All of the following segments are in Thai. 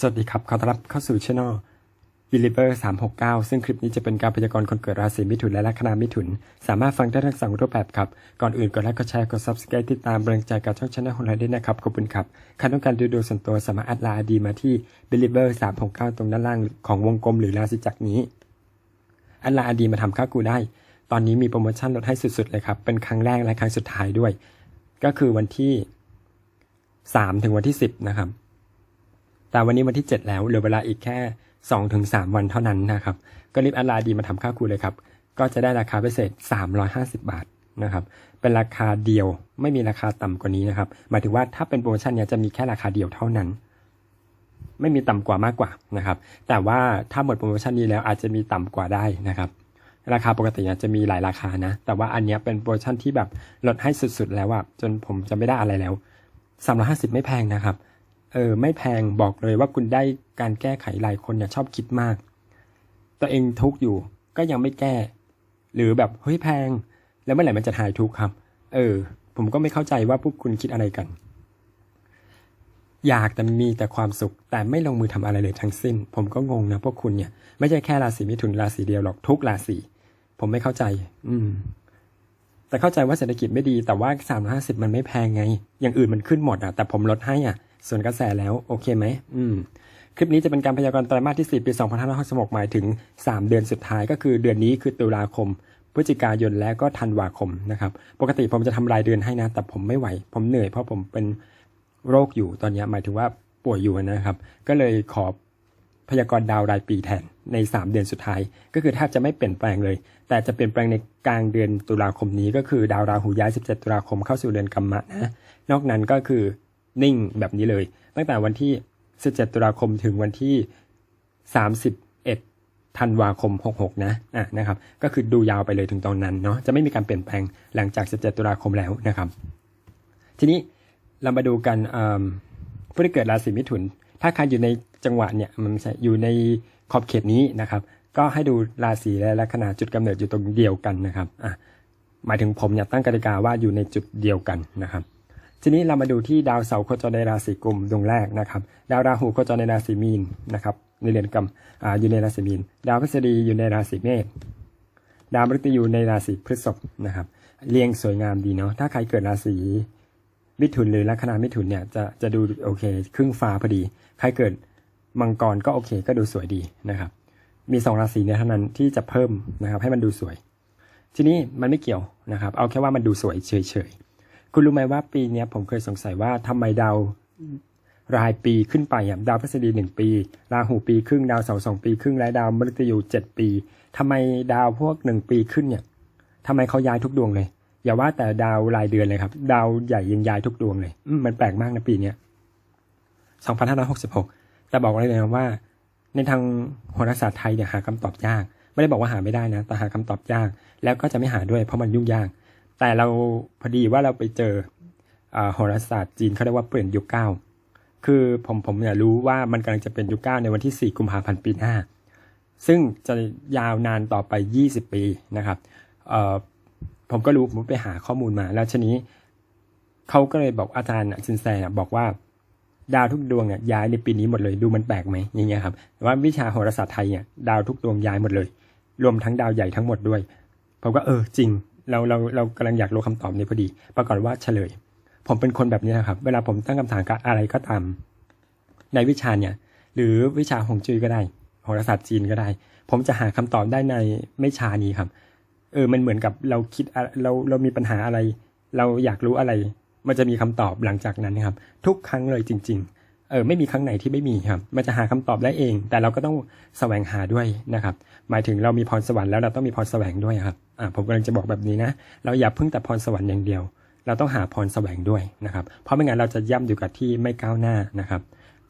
สวัสดีครับ ขอต้อนรับเข้าสู่ช่อง Believer 369ซึ่งคลิปนี้จะเป็นการพยากรณ์คนเกิดราศีมิถุนและลัคนามิถุน สามารถฟังได้ทั้งสองรูปแบบครับ ก่อนอื่นกดไลค์กดแชร์ กด subscribe ติดตามแรงใจกับช่องช anel ของเราด้วยนะครับ ขอบคุณครับใครต้องการดูดวงส่วนตัวสามารถแอดลน์ดีมาที่ Believer 369ตรงด้านล่างของวงกลมหรือราศีจักรนี้แอดลน์ดีมาทำค่ากูได้ ตอนนี้มีโปรโมชั่นลดให้สุดๆเลยครับ เป็นครั้งแรกและครั้งสุดท้ายด้วย ก็คือวันที่3ถึงวันที่10นะครับ แต่วันนี้วันที่ 7 แล้วเหลือเวลาอีกแค่ 2-3 วันเท่านั้นนะครับ ก็รีบแอดไลน์ดีมาทำค่าครูเลยครับ ก็จะได้ราคาพิเศษ 350 บาทนะครับ เป็นราคาเดียวไม่มีราคาต่ำกว่านี้นะครับ หมายถึงว่าถ้าเป็นโปรโมชั่นเนี้ยจะมีแค่ราคาเดียวเท่านั้น ไม่มีต่ำกว่ามากกว่านะครับ แต่ว่าถ้าหมดโปรโมชั่นนี้แล้วอาจจะมีต่ำกว่าได้นะครับราคาปกติจะมีหลายราคานะ แต่ว่าอันนี้เป็นโปรโมชั่นที่แบบลดให้สุดๆ แล้วอะจนผมจะไม่ได้อะไรแล้ว 350 ไม่แพงนะครับ เออไม่แพงบอกเลยว่าคุณได้การแก้ไขหลายคนเนี่ยชอบคิดมาก ตัวเองทุกอยู่ก็ยังไม่แก้ หรือแบบเฮ้ยแพง แล้วเมื่อไหร่มันจะหายทุกครับ เออ ผมก็ไม่เข้าใจว่าพวกคุณคิดอะไรกัน อยากแต่มีแต่ความสุข แต่ไม่ลงมือทำอะไรเลยทั้งสิ้น ผมก็งงนะพวกคุณเนี่ยไม่ใช่แค่ราศีมิถุนราศีเดียวหรอกทุกราศีผมไม่เข้าใจ อืม แต่เข้าใจว่าเศรษฐกิจไม่ดี แต่ว่าสามห้าสิบมันไม่แพงไง อย่างอื่นมันขึ้นหมดอะ แต่ผมลดให้อะ ส่วนกระแสแล้วโอเคไหมอืมคลิปนี้จะเป็นการพยากรณ์ไตรมาสที่ 4 ปี 2566 หมายถึง 3 เดือนสุดท้ายก็คือเดือนนี้คือตุลาคม พฤศจิกายนและก็ธันวาคมนะครับ ปกติผมจะทำรายเดือนให้นะ แต่ผมไม่ไหว ผมเหนื่อยเพราะผมเป็นโรคอยู่ตอนนี้หมายถึงว่าป่วยอยู่นะครับ ก็เลยขอพยากรณ์ดาวรายปีแทนใน 3 เดือนสุดท้าย ก็คือแทบจะไม่เปลี่ยนแปลงเลย แต่จะเปลี่ยนแปลงในกลางเดือนตุลาคมนี้ก็คือดาวราหูย้าย 17 ตุลาคมเข้าสู่เดือนกัมมะนะ นอกนั้นก็คือ นิ่งแบบนี้เลย ตั้งแต่วันที่ 17 ตุลาคมถึงวันที่ 31 ธันวาคม 66 นะอะนะครับ ก็คือดูยาวไปเลยถึงตอนนั้นเนาะจะไม่มีการเปลี่ยนแปลงหลังจาก 17 ตุลาคมแล้วนะครับ ทีนี้เรามาดูกันเอิ่มผู้ที่เกิดราศีมิถุน ถ้าใครอยู่ในจังหวะเนี่ยมันใช่อยู่ในขอบเขตนี้นะครับ ก็ให้ดูราศีและลัคนาจุดกำเนิดอยู่ตรงเดียวกันนะครับอะหมายถึงผมเนี่ยตั้งกติกาว่าอยู่ในจุดเดียวกันนะครับ ทีนี้เรามาดูที่ดาวเสาร์โคจรในราศีกุมดวงแรกนะครับ ดาวราหูโคจรในราศีมีนนะครับในเรือนกรรมอ่าอยู่ในราศีมีน ดาวพฤษฎีอยู่ในราศีเมษดาวมฤตยูในราศีพฤษภนะครับ เรียงสวยงามดีเนาะถ้าใครเกิดราศีมิถุนหรือลัคนามิถุนเนี่ยจะจะดูโอเค ครึ่งฟ้าพอดี ใครเกิดมังกรก็โอเค ก็ดูสวยดีนะครับ มีสองราศีเนี่ยเท่านั้นที่จะเพิ่มนะครับ ให้มันดูสวย ทีนี้มันไม่เกี่ยวนะครับ เอาแค่ว่ามันดูสวยเฉยๆ คุณรู้ไหมว่าปีเนี้ยผมเคยสงสัยว่าทำไมดาวรายปีขึ้นไปอะดาวพฤษฎีหนึ่งปี ราหูปีครึ่งดาวเสาร์สองปีครึ่งและดาวมฤตยูเจ็ดปีทำไมดาวพวกหนึ่งปีขึ้นเนี่ยทำไมเขาย้ายทุกดวงเลย อย่าว่าแต่ดาวรายเดือนเลยครับ ดาวใหญ่ยังย้ายทุกดวงเลยอืมมันแปลกมากนะปีเนี้ย2566แต่บอกเลยนะว่า ในทางโหราศาสตร์ไทยเนี่ยหาคำตอบยาก ไม่ได้บอกว่าหาไม่ได้นะ แต่หาคำตอบยาก แล้วก็จะไม่หาด้วยเพราะมันยุ่งยาก แต่เราพอดีว่าเราไปเจอโหราศาสตร์จีนเขาเรียกว่าเปลี่ยนยุคเก้าคือผมผมเนี่ยรู้ว่ามันกำลังจะเป็นยุคเก้าในวันที่ 4 กุมภาพันธ์ปีหน้า ซึ่งจะยาวนานต่อไป 20 ปีนะครับเออผมก็รู้ผมไปหาข้อมูลมา แล้วชนี้เขาก็เลยบอกอาจารย์ซินแซนบอกว่าดาวทุกดวงเนี่ยย้ายในปีนี้หมดเลยดูมันแปลกไหมอย่างเงี้ยครับแต่ว่าวิชาโหราศาสตร์ไทยเนี่ยดาวทุกดวงย้ายหมดเลย รวมทั้งดาวใหญ่ทั้งหมดด้วยผมก็เออจริง เราเราเรากำลังอยากรู้คำตอบนี้พอดี ปรากฏว่าเฉลย ผมเป็นคนแบบนี้นะครับ เวลาผมตั้งคำถามกับอะไรก็ตาม ในวิชาเนี่ย หรือวิชาฮวงจุ้ยก็ได้โหราศาสตร์จีนก็ได้ ผมจะหาคำตอบได้ในไม่ช้านี้ครับ เออมันเหมือนกับเราคิดเราเรามีปัญหาอะไร เราอยากรู้อะไร มันจะมีคำตอบหลังจากนั้นนะครับ ทุกครั้งเลยจริง ๆ เออไม่มีครั้งไหนที่ไม่มีครับ มันจะหาคำตอบได้เอง แต่เราก็ต้องแสวงหาด้วยนะครับ หมายถึงเรามีพรสวรรค์แล้วเราต้องมีพรแสวงด้วยครับอ่าผมกำลังจะบอกแบบนี้นะ เราอย่าพึ่งแต่พรสวรรค์อย่างเดียว เราต้องหาพรแสวงด้วยนะครับ เพราะไม่งั้นเราจะย่ำอยู่กับที่ไม่ก้าวหน้านะครับ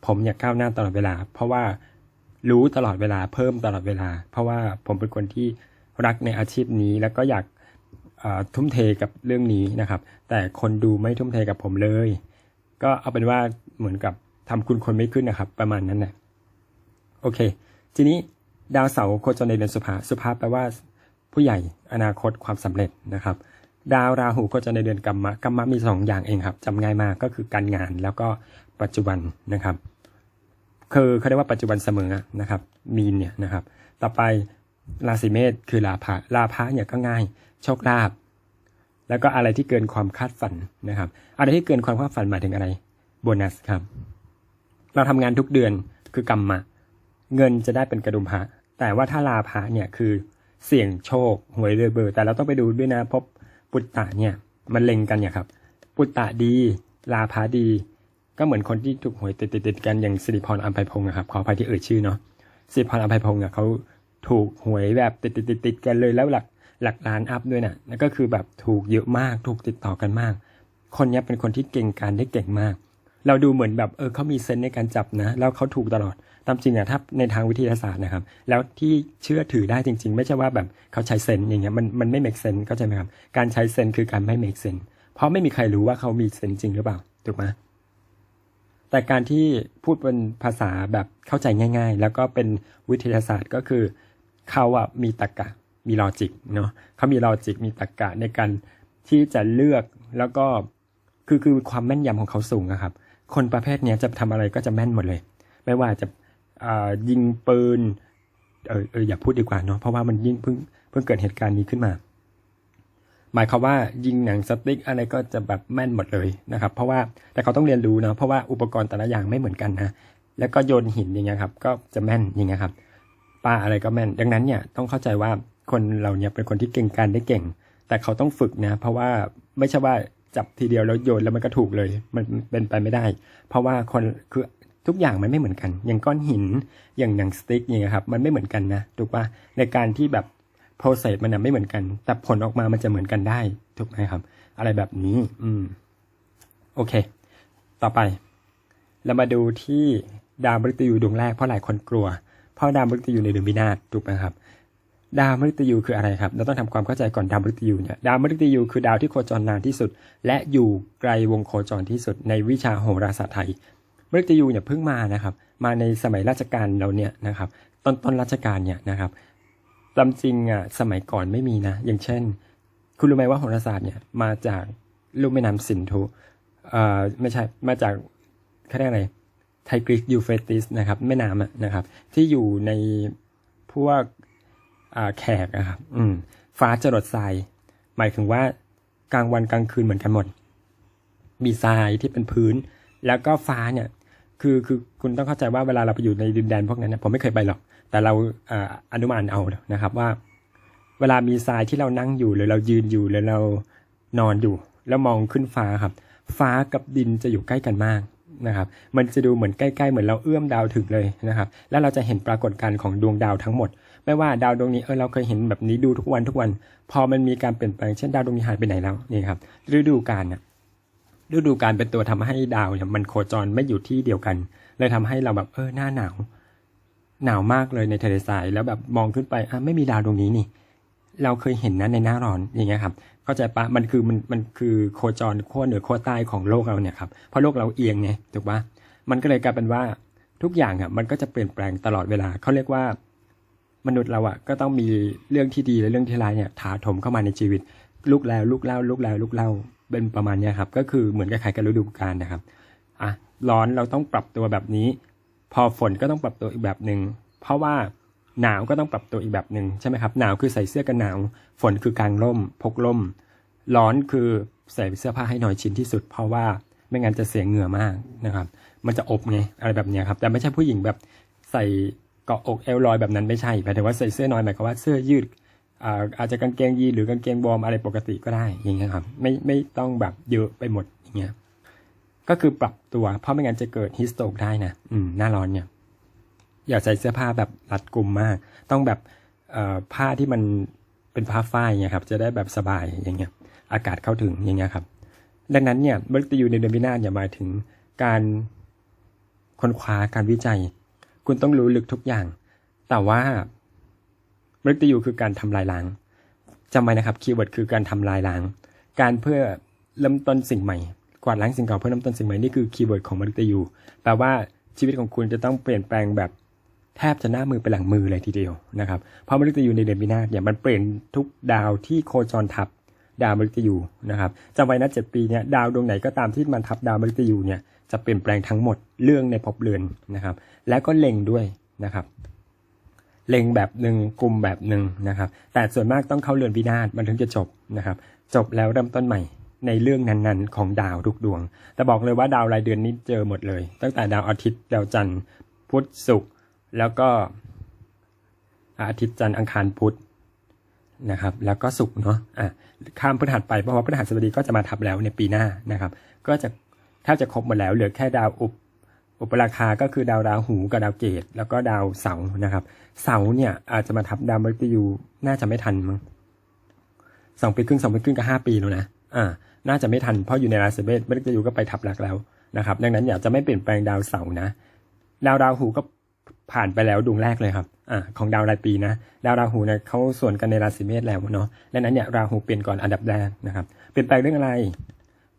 ผมอยากก้าวหน้าตลอดเวลา เพราะว่ารู้ตลอดเวลาเพิ่มตลอดเวลา เพราะว่าผมเป็นคนที่รักในอาชีพนี้แล้วก็อยากทุ่มเทกับเรื่องนี้นะครับ แต่คนดูไม่ทุ่มเทกับผมเลย ก็เอาเป็นว่าเหมือนกับ ทำคุณคนไม่ขึ้นนะครับ ประมาณนั้นแหละโอเค ทีนี้ดาวเสาร์โคจรในเดือนสุภาสุภาแปลว่า ผู้ใหญ่อนาคตความสำเร็จนะครับ ดาวราหูโคจรในเดือนกัมมะกัมมะมีสองอย่างเองครับจำง่ายมากก็คือการงานแล้วก็ปัจจุบันนะครับ คือเขาเรียกว่าปัจจุบันเสมอนะครับ มีนเนี่ยนะครับ ต่อไปราศีเมษคือลาภะลาภะเนี่ยก็ง่าย โชคลาภแล้วก็อะไรที่เกินความคาดฝันนะครับ อะไรที่เกินความคาดฝันหมายถึงอะไร โบนัสครับ เราทำงานทุกเดือนคือกรรมมาเงินจะได้เป็นกระดุมพระแต่ว่าถ้าลาภะเนี่ยคือเสี่ยงโชคหวยเรือเบอร์ แต่เราต้องไปดูด้วยนะเพบปุตตะเนี่ยมันเล็งกันเนี่ยครับ ปุตตะดีลาภะดี ก็เหมือนคนที่ถูกหวยติดติดกันอย่างสิริพรอัมไพพงศ์นะครับขออภัยที่เอ่ยชื่อเนาะสิริพรอัมไพพงศ์เนี่ยเขาถูกหวยแบบติดติดติดติดกันเลยแล้วหลักหลักล้านอัพด้วยนะนั่นก็คือแบบถูกเยอะมากถูกติดต่อกันมาก คนนี้เป็นคนที่เก่งการได้เก่งมาก เราดูเหมือนแบบเออเขามีเซนในการจับนะ แล้วเขาถูกตลอดตามจริงอะถ้าในทางวิทยาศาสตร์นะครับ แล้วที่เชื่อถือได้จริง ๆ ไม่ใช่ว่าแบบเขาใช้เซนอย่างเงี้ยมันมันไม่เมกเซนเข้าใจไหมครับการใช้เซนคือการไม่เมกเซนเพราะไม่มีใครรู้ว่าเขามีเซนจริงหรือเปล่าถูกไหมแต่การที่พูดเป็นภาษาแบบเข้าใจง่าย ๆ แล้วก็เป็นวิทยาศาสตร์ก็คือเขาอะมีตรรกะมีลอจิกเนาะเขามีลอจิกมีตรรกะในการที่จะเลือกแล้วก็คือคือความแม่นยำของเขาสูงอะครับ คนประเภทเนี้ยจะทำอะไรก็จะแม่นหมดเลย ไม่ว่าจะยิงปืนเออเอออย่าพูดดีกว่าเนาะเพราะว่ามันยิ่งเพิ่งเพิ่งเกิดเหตุการณ์นี้ขึ้นมา หมายความว่ายิงหนังสติ๊กอะไรก็จะแบบแม่นหมดเลยนะครับ เพราะว่าแต่เขาต้องเรียนรู้เนาะเพราะว่าอุปกรณ์แต่ละอย่างไม่เหมือนกันนะแล้วก็โยนหินอย่างเงี้ยครับ ก็จะแม่นอย่างเงี้ยครับปลาอะไรก็แม่น ดังนั้นเนี่ยต้องเข้าใจว่าคนเราเนี่ยเป็นคนที่เก่งการได้เก่ง แต่เขาต้องฝึกนะ เพราะว่าไม่ใช่ว่า จับทีเดียวแล้วโยนแล้วมันก็ถูกเลย มันเป็นไปไม่ได้ เพราะว่าคนคือทุกอย่างมันไม่เหมือนกัน อย่างก้อนหินอย่างหนังสติ๊กอย่างเงี้ยครับมันไม่เหมือนกันนะถูกปะในการที่แบบ process มันไม่เหมือนกัน แต่ผลออกมามันจะเหมือนกันได้ถูกไหมครับ อะไรแบบนี้ อืม โอเค ต่อไป เรามาดูที่ดาวมฤตยูดวงแรกเพราะหลายคนกลัว เพราะดาวมฤตยูในเดือนวินาศถูกไหมครับ ดาวมฤตยูคืออะไรครับ เราต้องทำความเข้าใจก่อนดาวมฤตยูเนี่ย ดาวมฤตยูคือดาวที่โคจรนานที่สุด และอยู่ไกลวงโคจรที่สุดในวิชาโหราศาสตร์ไทย มฤตยูเนี่ยเพิ่งมานะครับ มาในสมัยราชการเราเนี่ยนะครับ ต้นต้นรัชกาลเนี่ยนะครับตามจริงอะสมัยก่อนไม่มีนะ อย่างเช่น คุณรู้ไหมว่าโหราศาสตร์เนี่ยมาจากลุ่มแม่น้ำสินธุเอ่อไม่ใช่มาจากเขาเรียกอะไรไทกรีกยูเฟติสนะครับแม่น้ำอะนะครับที่อยู่ในพวก แขกอะครับ อืม ฟ้าจรดทราย หมายถึงว่ากลางวันกลางคืนเหมือนกันหมด มีทรายที่เป็นพื้น แล้วก็ฟ้าเนี่ย คือคือคุณต้องเข้าใจว่าเวลาเราไปอยู่ในดินแดนพวกนั้นนะผมไม่เคยไปหรอก แต่เราเอ่ออนุมานเอานะครับว่า เวลามีทรายที่เรานั่งอยู่หรือเรายืนอยู่หรือเรานอนอยู่ แล้วมองขึ้นฟ้าครับ ฟ้ากับดินจะอยู่ใกล้กันมาก นะครับ มันจะดูเหมือนใกล้ๆ เหมือนเราเอื้อมดาวถึงเลยนะครับ แล้วเราจะเห็นปรากฏการณ์ของดวงดาวทั้งหมด ไม่ว่าดาวดวงนี้เออเราเคยเห็นแบบนี้ดูทุกวันทุกวัน พอมันมีการเปลี่ยนแปลงเช่นดาวดวงนี้หายไปไหนแล้วนี่ครับฤดูกาลเนี่ยฤดูกาลเป็นตัวทำให้ดาวเนี่ยมันโคจรไม่อยู่ที่เดียวกัน เลยทำให้เราแบบเออหน้าหนาว หนาวมากเลยในทะเลทรายแล้วแบบมองขึ้นไปอะไม่มีดาวดวงนี้นี่ เราเคยเห็นนะในหน้าร้อนอย่างเงี้ยครับเข้าใจปะมันคือมันมันคือโคจรขั้วเหนือขั้วใต้ของโลกเราเนี่ยครับเพราะโลกเราเอียงไงถูกปะมันก็เลยกลายเป็นว่าทุกอย่างอะมันก็จะเปลี่ยนแปลงตลอดเวลาเขาเรียกว่ามนุษย์เราอะก็ต้องมีเรื่องที่ดีและเรื่องที่ร้ายเนี่ยถาโถมเข้ามาในชีวิต ลูกแล้วลูกเล่าลูกแล้วลูกเล่าเป็นประมาณเนี้ยครับก็คือเหมือนกับใครกับฤดูกาลนะครับอะร้อนเราต้องปรับตัวแบบนี้ พอฝนก็ต้องปรับตัวอีกแบบหนึ่งเพราะว่า หนาวก็ต้องปรับตัวอีกแบบหนึ่งใช่ไหมครับหนาวคือใส่เสื้อกันหนาว ฝนคือกางร่ม พกร่ม ร้อนคือใส่เสื้อผ้าให้น้อยชิ้นที่สุด เพราะว่าไม่งั้นจะเสียเหงื่อมากนะครับ มันจะอบไงอะไรแบบนี้ครับแต่ไม่ใช่ผู้หญิงแบบใส่เกาะอกเอลลอยแบบนั้นไม่ใช่หมายถึงว่าใส่เสื้อน้อยหมายความว่าเสื้อยืดอาจจะกางเกงยีนหรือกางเกงวอมอะไรปกติก็ได้อย่างเงี้ยครับไม่ไม่ต้องแบบเยอะไปหมดอย่างเงี้ยก็คือปรับตัวเพราะไม่งั้นจะเกิดฮิสโตกได้นะอืมหน้าร้อนเนี่ย อย่าใส่เสื้อผ้าแบบรัดกุมมาก ต้องแบบผ้าที่มันเป็นผ้าฝ้ายเงี้ยครับ จะได้แบบสบายอย่างเงี้ย อากาศเข้าถึงอย่างเงี้ยครับ ดังนั้นเนี่ยมฤตยูในเดือนวินาศเนี่ยหมายถึงการค้นคว้าการวิจัย คุณต้องรู้ลึกทุกอย่าง แต่ว่ามฤตยูคือการทำลายล้างจำไว้นะครับคีย์เวิร์ดคือการทำลายล้าง การเพื่อเริ่มต้นสิ่งใหม่ กวาดล้างสิ่งเก่าเพื่อเริ่มต้นสิ่งใหม่นี่คือคีย์เวิร์ดของมฤตยูแปลว่าชีวิตของคุณจะต้องเปลี่ยนแปลงแบบ แทบจะหน้ามือไปหลังมือเลยทีเดียวนะครับเพราะมฤตยูในเดือนวินาเนี่ยมันเปลี่ยนทุกดาวที่โคจรทับดาวมฤตยูนะครับจำไว้นะเจ็ดปีเนี่ยดาวดวงไหนก็ตามที่มันทับดาวมฤตยูเนี่ยจะเปลี่ยนแปลงทั้งหมดเรื่องในภพเรือนนะครับ แล้วก็เล็งด้วยนะครับ เล็งแบบหนึ่งกลุ่มแบบหนึ่งนะครับ แต่ส่วนมากต้องเข้าเรือนวินาศมันถึงจะจบนะครับ จบแล้วเริ่มต้นใหม่ในเรื่องนั้นๆ ของดาวทุกดวง แต่บอกเลยว่าดาวรายเดือนนี้เจอหมดเลย ตั้งแต่ดาวอาทิตย์ดาวจันทร์ พุธศุกร์ แล้วก็อาทิตย์จันทร์อังคารพุธนะครับ แล้วก็ศุกร์เนาะอะข้ามพฤหัสไปเพราะว่าพฤหัสบดีก็จะมาทับแล้วในปีหน้านะครับ ก็จะแทบจะครบหมดแล้วเหลือแค่ดาวอุปอุปราคาก็คือดาวราหูกับดาวเกตแล้วก็ดาวเสาร์นะครับ เสาร์เนี่ยอาจจะมาทับดาวมฤตยูน่าจะไม่ทันมั้งสองปีครึ่งสองปีครึ่งก็ห้าปีแล้วนะอ่าน่าจะไม่ทันเพราะอยู่ในราศีเมษมฤตยูก็ไปทับหลักแล้วนะครับ ดังนั้นอยากจะไม่เปลี่ยนแปลงดาวเสาร์นะ ดาวราหูก็ ผ่านไปแล้วดวงแรกเลยครับอ่าของดาวรายปีนะดาวราหูเนี่ยเขาส่วนกันในราศีเมษแล้วเนาะดังนั้นเนี่ยราหูเปลี่ยนก่อนอันดับแรกนะครับเปลี่ยนแปลงเรื่องอะไร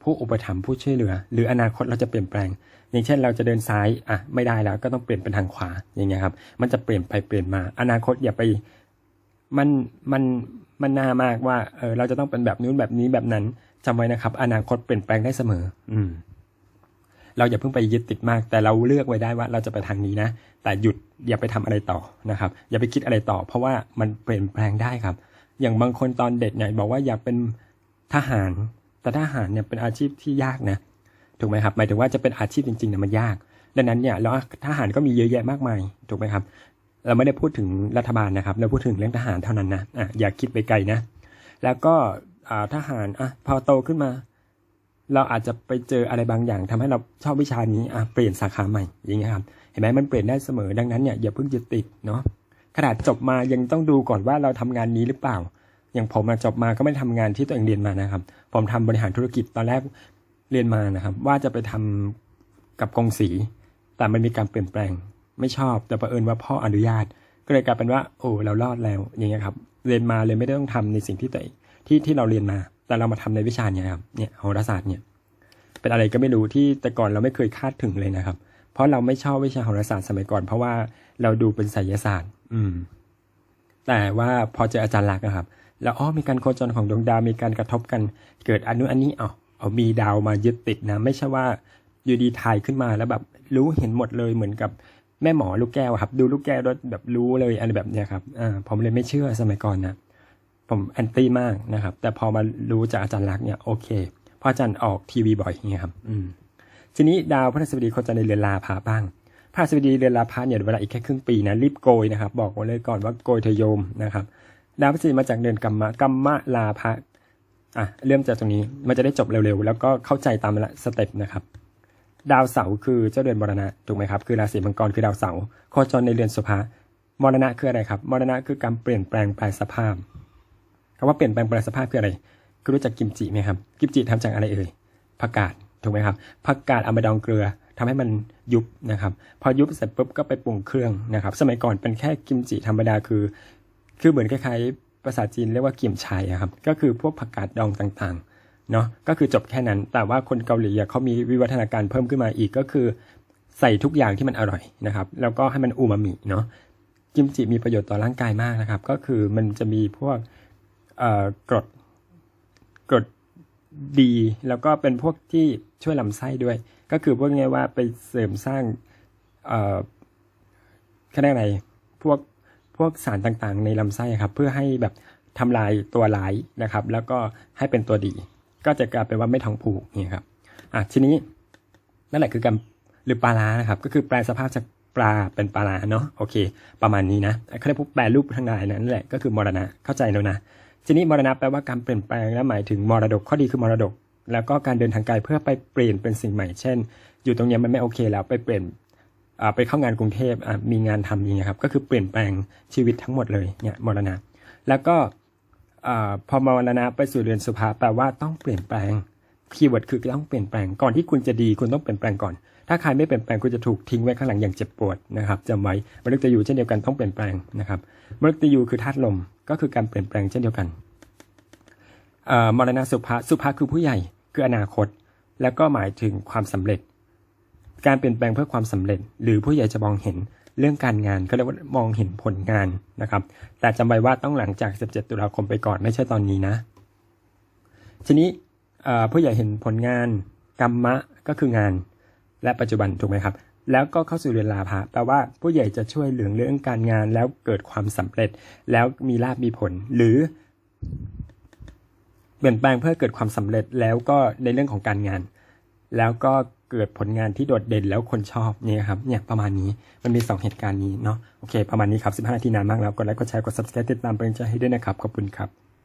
ผู้อุปถัมภ์ผู้ช่วยเหลือ หรืออนาคตเราจะเปลี่ยนแปลง อย่างเช่นเราจะเดินซ้ายอะไม่ได้แล้วก็ต้องเปลี่ยนเป็นทางขวาอย่างเงี้ยครับมันจะเปลี่ยนไปเปลี่ยนมา อนาคตอย่าไปมันมันมันน่ามากว่าเออเราจะต้องเป็นแบบนู้นแบบนี้แบบนั้นจำไว้นะครับ อนาคตเปลี่ยนแปลงได้เสมอ อืม เราอย่าเพิ่งไปยึดติดมาก แต่เราเลือกไว้ได้ว่าเราจะไปทางนี้นะ แต่หยุดอย่าไปทำอะไรต่อนะครับ อย่าไปคิดอะไรต่อ เพราะว่ามันเปลี่ยนแปลงได้ครับ อย่างบางคนตอนเด็กเนี่ยบอกว่าอยากเป็นทหาร แต่ทหารเนี่ยเป็นอาชีพที่ยากนะ ถูกไหมครับ หมายถึงว่าจะเป็นอาชีพจริงๆเนี่ยมันยาก ดังนั้นเนี่ยแล้วทหารก็มีเยอะแยะมากมาย ถูกไหมครับ เราไม่ได้พูดถึงรัฐบาลนะครับ เราพูดถึงเรื่องทหารเท่านั้นนะอะอย่าคิดไปไกลนะ แล้วก็อ่าทหารอะพอโตขึ้นมา เราอาจจะไปเจออะไรบางอย่างทำให้เราชอบวิชานี้อะเปลี่ยนสาขาใหม่อย่างเงี้ยครับเห็นไหมมันเปลี่ยนได้เสมอดังนั้นเนี่ยอย่าเพิ่งยึดติดเนาะขนาดจบมายังต้องดูก่อนว่าเราทำงานนี้หรือเปล่า อย่างผมมาจบมาก็ไม่ได้ทำงานที่ตัวเองเรียนมานะครับ ผมทำบริหารธุรกิจตอนแรกเรียนมานะครับ ว่าจะไปทำกับกองสี แต่มันมีการเปลี่ยนแปลง ไม่ชอบแต่ประเอิญว่าพ่ออนุญาต ก็เลยกลายเป็นว่า โอ้เรารอดแล้วอย่างเงี้ยครับเรียนมาเลยไม่ได้ต้องทำในสิ่งที่ตัวที่ที่เราเรียนมา แต่เรามาทำในวิชาเนี่ยครับเนี่ยโหราศาสตร์เนี่ยเป็นอะไรก็ไม่รู้ที่แต่ก่อนเราไม่เคยคาดถึงเลยนะครับ เพราะเราไม่ชอบวิชาโหราศาสตร์สมัยก่อน เพราะว่าเราดูเป็นไสยศาสตร์ อืม แต่ว่าพอเจออาจารย์ลักษณ์อะครับ แล้วอ๋อมีการโคจรของดวงดาวมีการกระทบกัน เกิดอนนู้นอันนี้อ๋อเอามีดาวมายึดติดนะ ไม่ใช่ว่าอยู่ดีถ่ายขึ้นมาแล้วแบบรู้เห็นหมดเลยเหมือนกับแม่หมอลูกแก้วครับ ดูลูกแก้วแล้วแบบรู้เลยอะไรแบบเนี้ยครับอ่าผมเลยไม่เชื่อสมัยก่อนนะ ผมแอนตี้มากนะครับ แต่พอมารู้จากอาจารย์ลักษ์เนี่ยโอเคเพราะอาจารย์ออกทีวีบ่อยอย่างเงี้ยครับ อืมทีนี้ดาวพฤหัสบดีโคจรในเรือนลาภาบ้างพฤหัสบดีเรือนลาภาเนี่ยเวลาอีกแค่ครึ่งปีนะรีบโกยนะครับ บอกไว้เลยก่อนว่าโกยเทโยมนะครับ ดาวพฤหัสบดีมาจากเดือนกัมมะกัมมะลาภะอะเริ่มจากตรงนี้มันจะได้จบเร็วๆ แล้วก็เข้าใจตามละสเต็ปนะครับ ดาวเสาคือเจ้าเรือนมรณะถูกไหมครับคือราศีมังกรคือดาวเสาโคจรในเรือนสุภามรณะคืออะไรครับมรณะคือการเปลี่ยนแปลงแปลสภาพ คำว่าเปลี่ยนแปลงแปลสภาพคืออะไรคือรู้จักกิมจิไหมครับ กิมจิทำจากอะไรเอ่ยผักกาดถูกไหมครับผักกาดเอามาดองเกลือทำให้มันยุบนะครับ พอยุบเสร็จปุ๊บก็ไปปรุงเครื่องนะครับ สมัยก่อนเป็นแค่กิมจิธรรมดาคือ คือเหมือนคล้ายๆภาษาจีนเรียกว่ากี๊ยมชายครับ ก็คือพวกผักกาดดองต่างๆเนาะก็คือจบแค่นั้น แต่ว่าคนเกาหลีเขามีวิวัฒนาการเพิ่มขึ้นมาอีกก็คือ ใส่ทุกอย่างที่มันอร่อยนะครับ แล้วก็ให้มันอูมามิเนาะกิมจิมีประโยชน์ต่อร่างกายมากนะครับ ก็คือมันจะมีพวก กรดกรดดี แล้วก็เป็นพวกที่ช่วยลำไส้ด้วย ก็คือพวกไงว่าไปเสริมสร้างเอ่อเขาเรียกอะไรพวกพวกสารต่างๆ ในลำไส้ครับ เพื่อให้แบบทำลายตัวร้ายนะครับ แล้วก็ให้เป็นตัวดี ก็จะกลายเป็นว่าไม่ท้องผูกนี่ครับอะทีนี้นั่นแหละคือการหรือปลาร้านะครับ ก็คือแปลสภาพจากปลาเป็นปลาร้าเนาะโอเค ประมาณนี้นะเขาเรียกพวกแปลรูปทั้งหลายนั่นแหละก็คือมรณะเข้าใจแล้วนะ ทีนี้มรณะแปลว่าการเปลี่ยนแปลงและหมายถึงมรดกข้อดีคือมรดก แล้วก็การเดินทางไกลเพื่อไปเปลี่ยนเป็นสิ่งใหม่ เช่น อยู่ตรงนี้มันไม่โอเคแล้วไปเปลี่ยนไปเข้างานกรุงเทพมีงานทำอย่างเงี้ยครับก็คือเปลี่ยนแปลงชีวิตทั้งหมดเลยเนี่ยมรณะ แล้วก็อ่าพอมรณะไปสู่เรือนสุภาแปลว่าต้องเปลี่ยนแปลงคีย์เวิร์ดคือต้องเปลี่ยนแปลงก่อนที่คุณจะดีคุณต้องเปลี่ยนแปลงก่อน ถ้าใครไม่เปลี่ยนแปลงคุณจะถูกทิ้งไว้ข้างหลังอย่างเจ็บปวดนะครับจำไว้มฤตยูเช่นเดียวกันต้องเปลี่ยนแปลงนะครับมฤตยูคือธาตุลม ก็คือการเปลี่ยนแปลงเช่นเดียวกันมรณะสุภาสุภาคือผู้ใหญ่คืออนาคต แล้วก็หมายถึงความสำเร็จ การเปลี่ยนแปลงเพื่อความสำเร็จ หรือผู้ใหญ่จะมองเห็นเรื่องการงานก็เรียกว่ามองเห็นผลงานนะครับ แต่จำไว้ว่าต้องหลังจาก 17 ตุลาคมไปก่อนไม่ใช่ตอนนี้นะ ทีนี้ผู้ใหญ่เห็นผลงานกรรมะก็คืองาน และปัจจุบันถูกไหมครับ แล้วก็เข้าสู่เรือนลาภะแปลว่าผู้ใหญ่จะช่วยเหลือเรื่องการงานแล้วเกิดความสำเร็จ แล้วมีลาภมีผล หรือ เปลี่ยนแปลงเพื่อเกิดความสำเร็จแล้วก็ในเรื่องของการงาน แล้วก็เกิดผลงานที่โดดเด่นแล้วคนชอบเนี่ยครับเนี่ยประมาณนี้มันมีสองเหตุการณ์นี้เนาะโอเค ประมาณนี้ครับ 15 นาทีนานมากแล้วกดไลค์กดแชร์กด subscribe ติดตามเป็นใจให้ด้วยนะครับ ขอบคุณครับ